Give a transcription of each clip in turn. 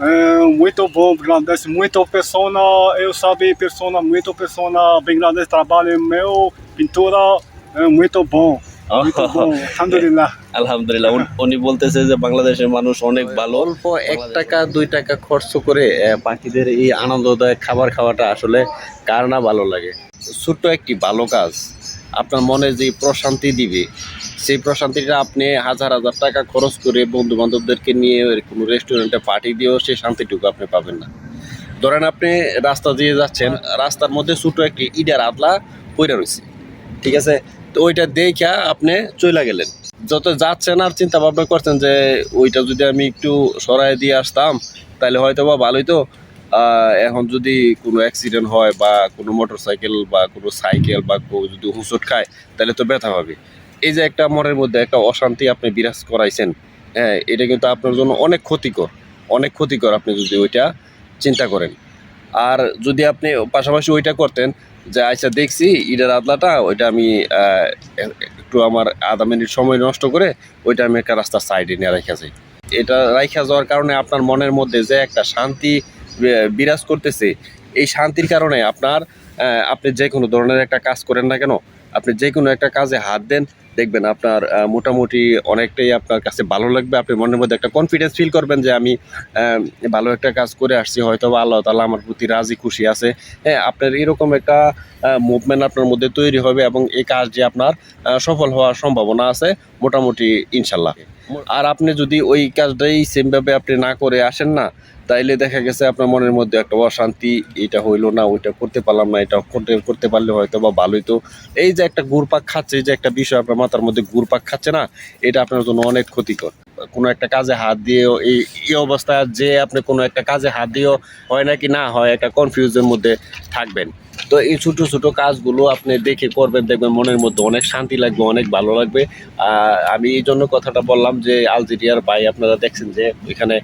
É, muito bom, Bangladesh. Muito pessoa, eu sabe, pessoa, muito pessoa, Bangladesh trabalha meu pintura, é muito bom. Muito আলহামদুলিল্লাহ উনি- বলতেছে যে বাংলাদেশের মানুষ অনেক ভালো অল্প এক টাকা দুই টাকা খরচ করে পাখিদের এই আনন্দদায়ক খাবার খাওয়াটা আসলে কার না ভালো লাগে ছোট্ট একটি ভালো কাজ আপনার মনে যে প্রশান্তি দিবে সেই প্রশান্তিটা আপনি হাজার হাজার টাকা খরচ করে বন্ধু বান্ধবদেরকে নিয়ে কোনো রেস্টুরেন্টে পার্টি দিয়েও সেই শান্তিটুকু আপনি পাবেন না। ধরেন আপনি রাস্তা দিয়ে যাচ্ছেন রাস্তার মধ্যে ছোট একটি ইডার আতলা পইরা রয়েছে ঠিক আছে? তো ওইটা দেখা আপনি চলে গেলেন। যত যাচ্ছেন আর চিন্তা ভাবনা করছেন যে ওইটা যদি আমি একটু সরাই দিয়ে আসতাম তাহলে হয়তো বা ভালোই তো এখন যদি কোনো অ্যাক্সিডেন্ট হয় বা কোনো মোটর সাইকেল বা কোনো সাইকেল বা যদি হুঁচট খায়, তাহলে তো ব্যথা হবে। এই যে একটা মনের মধ্যে একটা অশান্তি আপনি বিরাজ করাইছেন হ্যাঁ এটা কিন্তু আপনার জন্য অনেক ক্ষতিকর। অনেক ক্ষতিকর আপনি যদি ওইটা চিন্তা করেন। আর যদি আপনি পাশাপাশি ওইটা করতেন যে আচ্ছা দেখছি ইডের আদলাটা, ওইটা আমি একটু আমার আধা মিনিট সময় নষ্ট করে ওইটা আমি একটা রাস্তার সাইডে নিয়ে রেখে যাই। এটা রাইখা যাওয়ার কারণে আপনার মনের মধ্যে যে একটা শান্তি বিরাজ করতেছে, এই শান্তির কারণে আপনার আপনি যে কোনো ধরনের একটা কাজ করেন না কেন, আপনি যে কোনো একটা কাজে হাত দেন, দেখবেন আপনার মোটামুটি অনেকটাই আপনার কাছে ভালো লাগবে, আপনি মনের মধ্যে একটা কনফিডেন্স ফিল করবেন যে আমি ভালো একটা কাজ করে আসছি হয়তো বা আল্লাহ তালা আমার প্রতি রাজি, খুশি আছে। হ্যাঁ আপনার এরকম একটা মুভমেন্ট আপনার মধ্যে তৈরি হবে এবং এই কাজটি আপনার সফল হওয়ার সম্ভাবনা আছে, মোটামুটি ইনশাল্লাহ। আর আপনি যদি ওই কাজটাই সেমভাবে আপনি না করে আসেন না তাইলে দেখা গেছে আপনার মনের মধ্যে একটা অশান্তি, এটা হইল না, ওইটা করতে পারলাম না, এটা করতে করতে পারলে হয়তো বা ভালোই। তো এই যে একটা গুড়পাক খাচ্ছে, এই যে একটা বিষয় আপনার মাথার মধ্যে ঘুরপাক খাচ্ছে না, এটা আপনার জন্য অনেক ক্ষতিকর। কোনো একটা কাজে হাত দিয়েও এই এই অবস্থায় যে আপনি কোনো একটা কাজে হাত দিয়েও হয় নাকি না হয় একটা কনফিউজের মধ্যে থাকবেন। তো এই ছোটো ছোটো কাজগুলো আপনি দেখে করবেন, দেখবেন মনের মধ্যে অনেক শান্তি লাগবে, অনেক ভালো লাগবে। আমি এই জন্য কথাটা বললাম যে, আলজেরিয়ার ভাই আপনারা দেখছেন যে, এখানে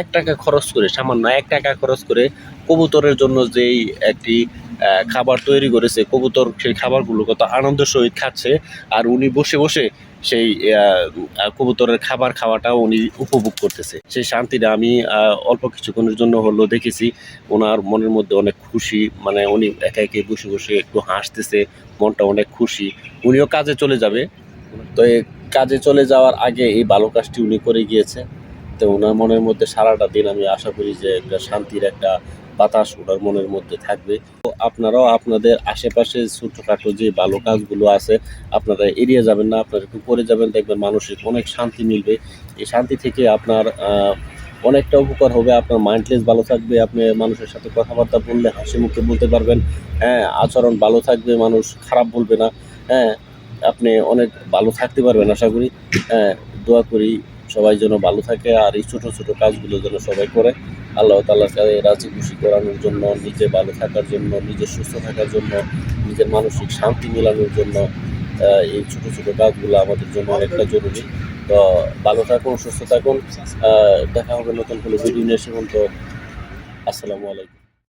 এক টাকা খরচ করে, সামান্য এক টাকা খরচ করে কবুতরের জন্য যেই একটি খাবার তৈরি করেছে, কবুতর সেই খাবারগুলো কত আনন্দের সহিত খাচ্ছে, আর উনি বসে বসে সেই কবুতরের খাবার খাওয়াটাও উনি উপভোগ করতেছে। সেই শান্তিটা আমি অল্প কিছুক্ষণের জন্য হলো দেখেছি, ওনার মনের মধ্যে অনেক খুশি মানে উনি একা একে বসে বসে একটু হাসতেছে, মনটা অনেক খুশি। উনিও কাজে চলে যাবে। তো কাজে চলে যাওয়ার আগে এই ভালো কাজটি উনি করে গিয়েছে। তো ওনার মনের মধ্যে সারাটা দিন আমি আশা করি যে একটা শান্তির একটা বাতাস ওনার মনের মধ্যে থাকবে। তো আপনারাও আপনাদের আশেপাশে ছোটোখাটো যে ভালো কাজগুলো আছে, আপনারা এড়িয়ে যাবেন না, আপনারা একটু করে যাবেন, দেখবেন মানুষের অনেক শান্তি মিলবে। এই শান্তি থেকে আপনার অনেকটা উপকার হবে, আপনার মাইন্ডলেস ভালো থাকবে, আপনি মানুষের সাথে কথাবার্তা বললে হাসি মুখে বলতে পারবেন। হ্যাঁ আচরণ ভালো থাকবে, মানুষ খারাপ বলবে না। হ্যাঁ আপনি অনেক ভালো থাকতে পারবেন, আশা করি। হ্যাঁ দোয়া করি সবাই যেন ভালো থাকে আর এই ছোটো ছোটো কাজগুলো যেন সবাই করে। আল্লাহ তাল্লাহ কাছে রাজি খুশি করানোর জন্য, নিজে ভালো থাকার জন্য নিজের সুস্থ থাকার জন্য, নিজের মানসিক শান্তি মেলানোর জন্য এই ছোটো ছোটো কাজগুলো আমাদের জন্য অনেকটা জরুরি। তো ভালো থাকুন, সুস্থ থাকুন। দেখা হবে নতুন কোনো ভিডিও নিয়ে সে পর্যন্ত। আসসালামু আলাইকুম।